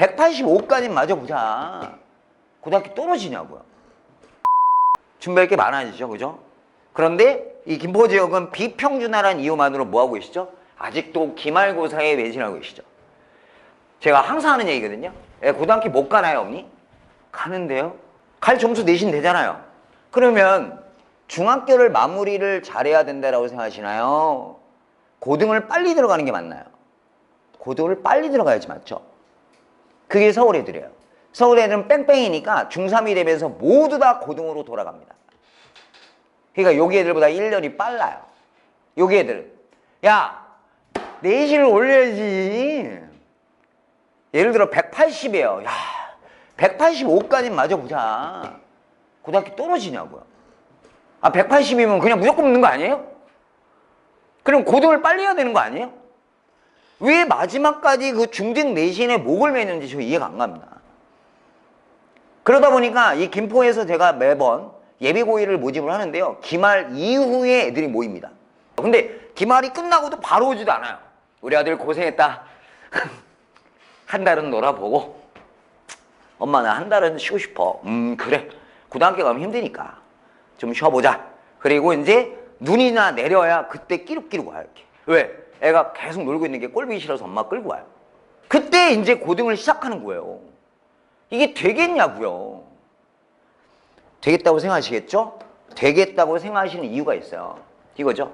185까지 맞아보자. 고등학교 떨어지냐고요. 준비할 게 많아지죠, 그죠? 그런데 이 김포 지역은 비평준화라는 이유만으로 뭐하고 계시죠? 아직도 기말고사에 매진하고 계시죠. 제가 항상 하는 얘기거든요. 예, 고등학교 못 가나요, 언니? 가는데요? 갈 점수 내신 되잖아요. 그러면 중학교를 마무리를 잘해야 된다라고 생각하시나요? 고등을 빨리 들어가는 게 맞나요? 고등을 빨리 들어가야지 맞죠? 그게 서울 애들이에요. 서울 애들은 뺑뺑이니까 중3이 되면서 모두 다 고등으로 돌아갑니다. 그러니까 여기 애들보다 1년이 빨라요. 여기 애들은. 야, 내신을 올려야지. 예를 들어 180이에요. 야, 185까지 맞아 보자. 고등학교 떨어지냐고요. 아, 180이면 그냥 무조건 붙는 거 아니에요? 그럼 고등을 빨리 해야 되는 거 아니에요? 왜 마지막까지 그 중등 내신에 목을 매는지 저 이해가 안 갑니다. 그러다 보니까 이 김포에서 제가 매번 예비고일을 모집을 하는데요. 기말 이후에 애들이 모입니다. 근데 기말이 끝나고도 바로 오지도 않아요. 우리 아들 고생했다. 한 달은 놀아보고 엄마 나 한 달은 쉬고 싶어. 음 그래. 고등학교 가면 힘드니까 좀 쉬어보자. 그리고 이제 눈이나 내려야 그때 끼룩끼룩 와요 이렇게. 왜? 애가 계속 놀고 있는 게 꼴보기 싫어서 엄마 끌고 와요. 그때 이제 고등을 시작하는 거예요. 이게 되겠냐고요. 되겠다고 생각하시겠죠? 되겠다고 생각하시는 이유가 있어요. 이거죠.